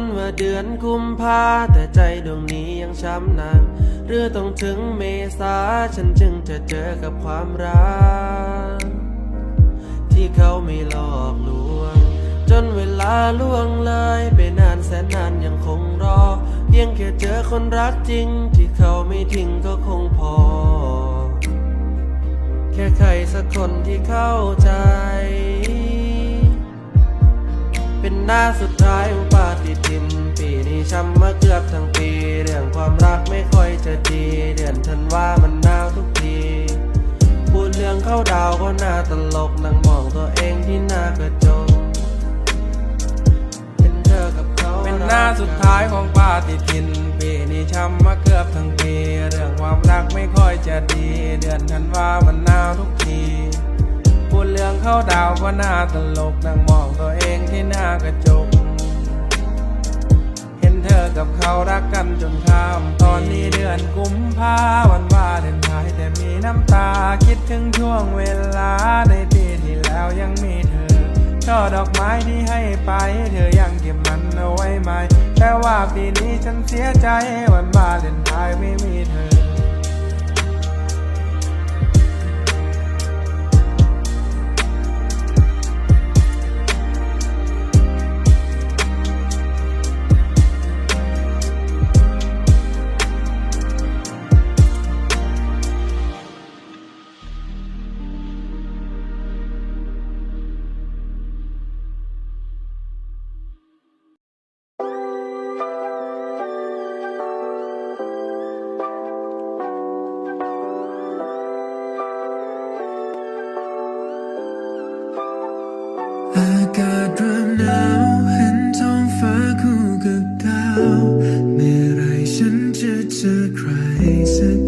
นว่าเดือนกุมภาแต่ใจดวงนี้ยังช้ำหนักหรือต้องถึงเมษาฉันจึงจะเจอกับความรัก ที่เขาไม่หลอกลวง จนเวลาล่วงเลยไปนานแสนนานยังคงรอ เพียงแค่เจอคนรักจริง ที่เขาไม่ทิ้งก็คงพอ แค่ใครสักคนที่เข้าใจ เป็นหน้าสุดท้ายของป่า ทินปีนี้ช้ำมาเกือบทั้งปี เรื่องความรักไม่ค่อยจะดี เดือนธันว่ามันหนาวทุกที พูดเรื่องเข้าดาวก็น่าตลกนั่งมองตัวเองที่หน้ากระจกเป็นเธอกับเขาเป็นหน้าสุดท้ายของปาฏิทิน ปีนี้ช้ำมาเกือบทั้งปี เรื่องความรักไม่ค่อยจะดี เดือนธันวามันหนาวทุกทีพูดเรื่องเข้าดาวก็น่าตลกนั่งมองตัวเองที่หน้ากระจก ธอกับเขารักกันจนข้าม ตอนนี้เดือนกุมภาวันวาเลนไทน์แต่มีน้ำตา คิดถึงช่วงเวลาในปีที่แล้วยังมีเธอช่อดอกไม้ที่ให้ไป เธอยังเก็บมันเอาไว้ไหม แต่ว่าปีนี้ฉันเสียใจวันวาเลนไทน์ไม่มีเธออ ร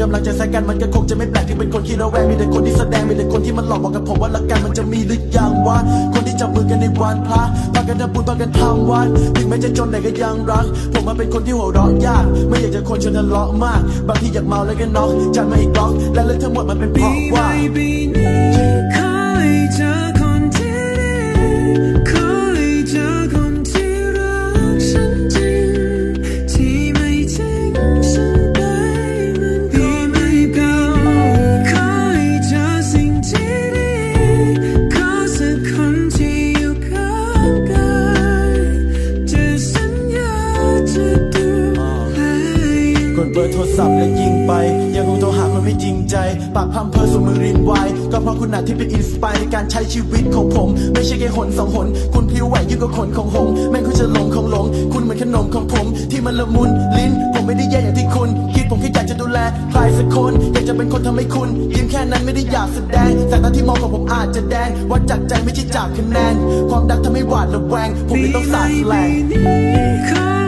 กำลังจะแซงกันมันก็คงจะไม่แปลกที่เป็นคนขี้ระแวงมีแต่คนที่แสดงมีแต่คนที่มันหลอกบอกกับผมว่ารักกันมันจะมีหรือยังวะคนที่จับมือกันในวันพระพากันทำบุญพากันทำวัดถึงแม้จะจนแต่ก็ยังรัก ผมมาเป็นคนที่หัวเราะยาก ไม่อยากจะคนชนทะเลาะมาก บางทีอยากเมาแล้วก็น็อกจัดมาอีกล็อกและเรื่องทั้งหมดมันเป็นเพราะว่าม่ปีนี้ขอให้เจอ เบอร์โทรศัพท์และยิงไป ยังคงโทรหาคนไม่จริงใจ ปากพัมเพอร์สมือรินไวายก็เพราะคุณอาจที่เป็นอินสปายในการใช้ชีวิตของผม ไม่ใช่แค่หนสองหน คุณพลิ้วไหวยิ่งกว่าขนของหงแม่งคุณจะหลงของหลง คุณเหมือนขนมของผม ที่มันละมุนลิ้น ผมไม่ได้แย่อย่างที่คุณ คิดผมแค่อยากจะดูแลใครสักคนอยากจะเป็นคนทำให้คุณ ยิ้มแค่นั้นไม่ได้อยากแสดงแต่ตาที่มองของผมอาจจะแดงวัดจากใจไม่ใช่จากคะแนนความดักทำให้หวาดระแวงผมเลยต้องสาดแสลง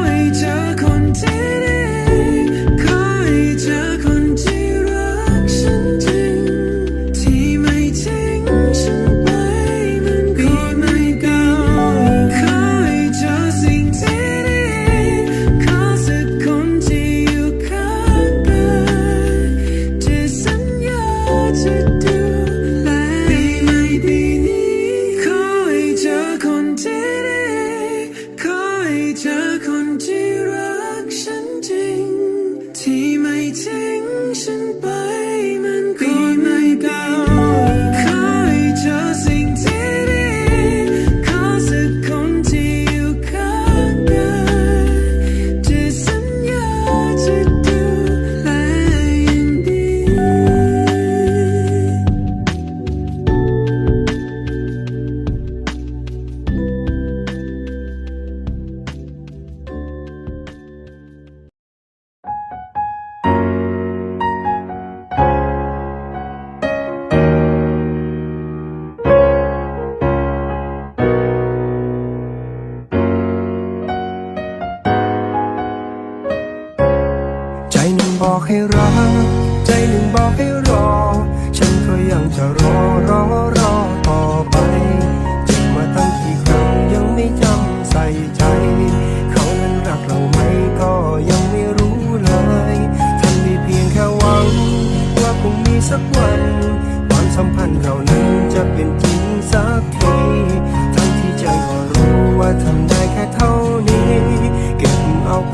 บอกให้รัก ใจหนึ่งบอกให้รอ ฉันก็ยังจะรอ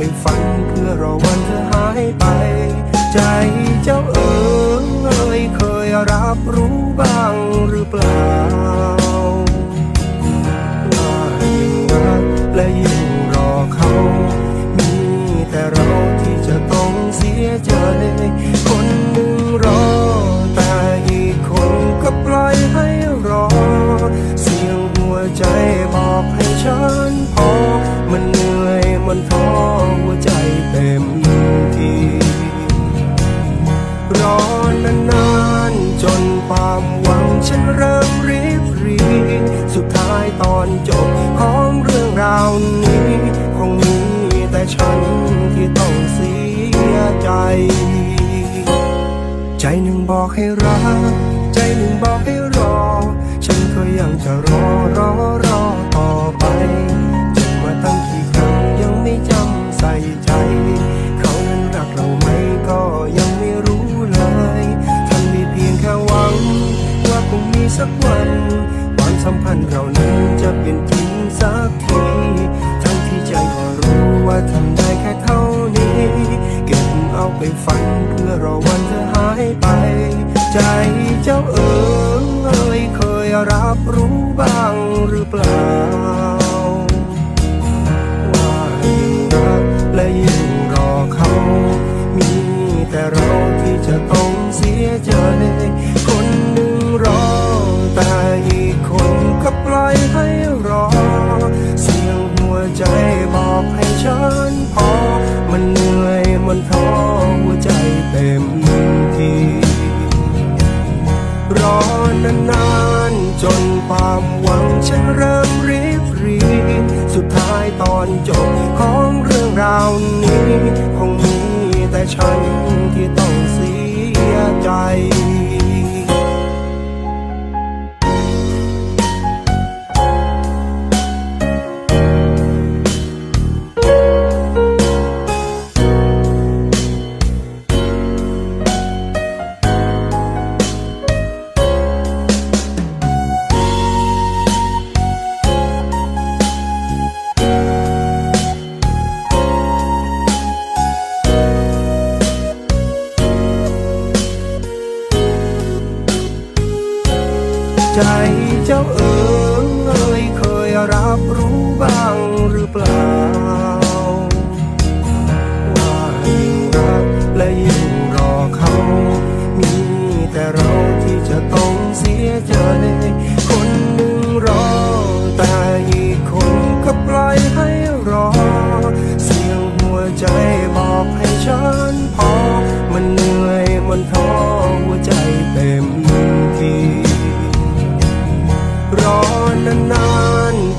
ไปฝันเพื่อรอวันเธอหายไป ใจเจ้าเอ๋ยเคยรับรู้บ้างหรือเปล่าว่ายิ่งรักและยิ่งรอเขา มีแต่เราที่จะต้องเสียใจ คนหนึ่งรอ แต่อีกคนก็ปล่อยให้รอ เสียงหัวใจบอกให้ฉันพอมันเหนื่อ มันท้อหัวใจเต็มทีรอนานๆจนความหวังฉันเริ่มริบรีสุดท้ายตอนจบของเรื่องราวนี้คงมีแต่ฉันที่ต้องเสียใจ ใจหนึ่งบอกให้รัก ใจหนึ่งบอกให้รอ ฉันก็ยังจะรอรอรอต่อไป จำ เจ้าเอ๋ยเคยรับรู้บ้างหรือเปล่า ว่ายิ่งรักและยิ่งรอเขา มีแต่เราที่จะต้องเสียใจ คนหนึ่งรอ แต่อีกคนก็ปล่อยให้รอ เสียงหัวใจบอกให้ฉัน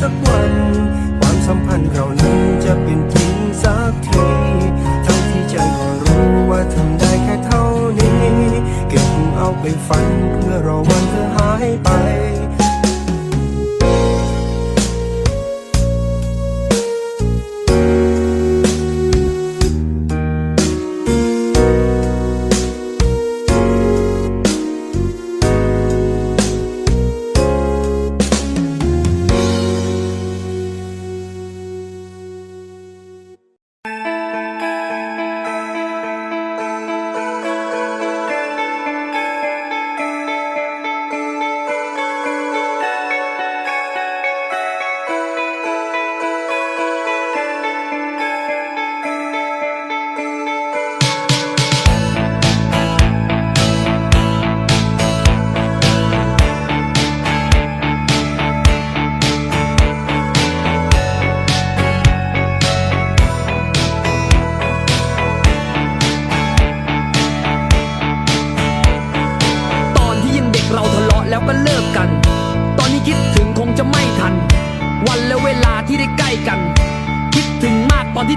สักวัน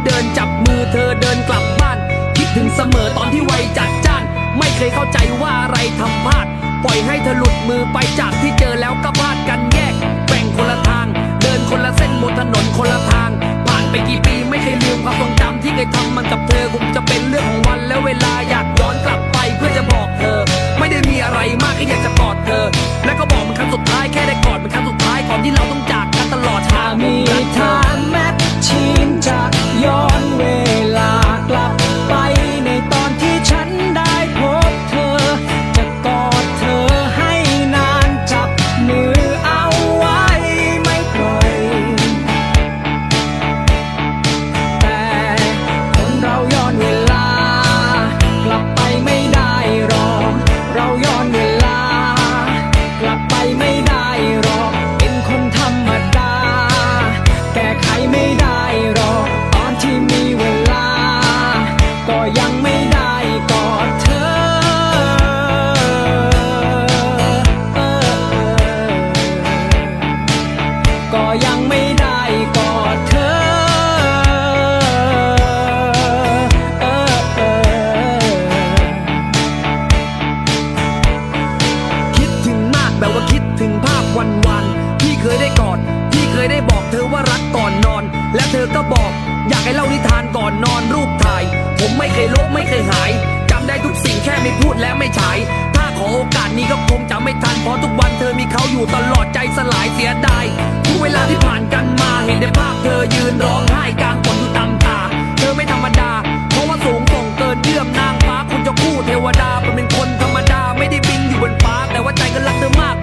เดินจับมือเธอเดินกลับบ้าน คิดถึงเสมอตอนที่วัยจัดจ้าน ไม่เคยเข้าใจว่าอะไรทำพลาด ปล่อยให้เธอหลุดมือไปจากที่เจอแล้วก็พลาดกันแยกแบ่งคนละทาง เดินคนละเส้นบนถนนคนละทาง ผ่านไปกี่ปีไม่เคยลืมความทรงจำที่เคยทำมันกับเธอคงจะเป็นเรื่องของวันและเวลาอยากย้อนกลับไปเพื่อจะ และเธอก็บอก อยากให้เล่านิทานก่อนนอนรูปถ่าย ผมไม่เคยลบไม่เคยหายจำได้ทุกสิ่งแค่ไม่พูดและไม่ฉาย ถ้าขอโอกาสนี้ก็คงจะไม่ทันเพราะทุกวันเธอมีเขาอยู่ตลอดใจสลายเสียดายทุกเวลาที่ผ่านกันมาเห็นในภาพเธอยืนร้องไห้กลางฝนอยู่ตามตา เธอไม่ธรรมดา เพราะว่าสูงส่งเกินเยื่อมนางฟ้าคุณจะคู่เทวดาเป็นคนธรรมดาไม่ได้บินอยู่บนฟ้า แต่ว่าใจก็รักเธอมาก